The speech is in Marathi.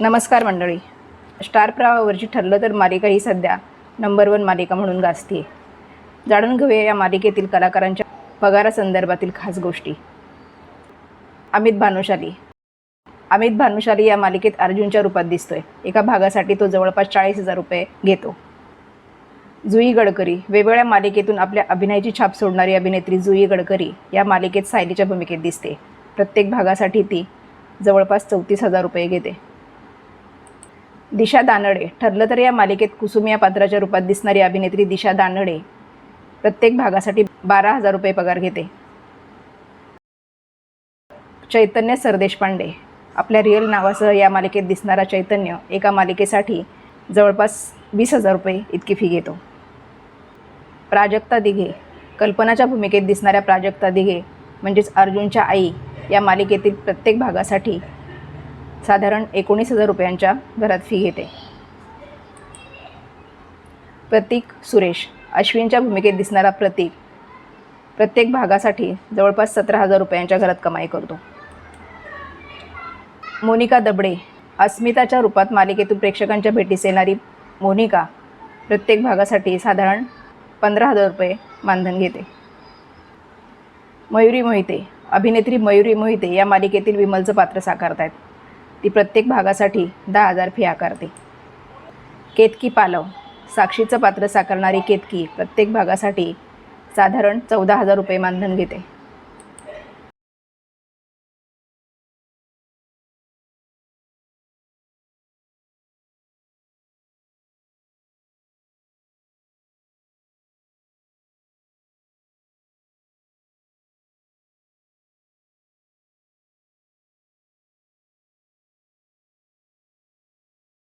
नमस्कार मंडळी. स्टार प्रवाहावरची ठरलं तर मालिका ही सध्या नंबर वन मालिका म्हणून गाजते जाणून घेऊया या मालिकेतील कलाकारांच्या पगारासंदर्भातील खास गोष्टी. अमित भानुशाली. अमित भानुशाली या मालिकेत अर्जुनच्या रूपात दिसतोय. एका भागासाठी तो जवळपास चाळीस हजार रुपये घेतो. जुई गडकरी. वेगवेगळ्या मालिकेतून आपल्या अभिनयाची छाप सोडणारी अभिनेत्री जुई गडकरी या मालिकेत सायलीच्या भूमिकेत दिसते. प्रत्येक भागासाठी ती जवळपास चौतीस हजार रुपये घेते. दिशा दानडे. ठरलं तर या मालिकेत कुसुम या पात्राच्या रूपात दिसणारी अभिनेत्री दिशा दानडे प्रत्येक भागासाठी बारा हजार रुपये पगार घेते. चैतन्य सरदेशपांडे आपल्या रिअल नावासह या मालिकेत दिसणारा चैतन्य एका मालिकेसाठी जवळपास वीस हजार रुपये इतकी फी घेतो. प्राजक्ता दिघे. कल्पनाच्या भूमिकेत दिसणाऱ्या प्राजक्ता दिघे म्हणजेच अर्जुनच्या आई या मालिकेतील प्रत्येक भागासाठी साधारण एकोणीस हजार रुपयांच्या घरात फी घेते. प्रतीक सुरेश अश्विनच्या भूमिकेत दिसणारा प्रतीक प्रत्येक भागासाठी जवळपास सतरा हजार रुपयांच्या घरात कमाई करतो. मोनिका दबडे अस्मिताच्या रूपात मालिकेतून प्रेक्षकांच्या भेटीस येणारी मोनिका प्रत्येक भागासाठी साधारण पंधरा हजार रुपये मानधन घेते. मयुरी मोहिते अभिनेत्री मयुरी मोहिते या मालिकेतील विमलचं पात्र साकारत आहेत ती प्रत्येक भागासाठी दहा हजार फी आकारते केतकी पालव साक्षीचं पात्र साकारणारी केतकी प्रत्येक भागासाठी साधारण चौदा हजार रुपये मानधन घेते.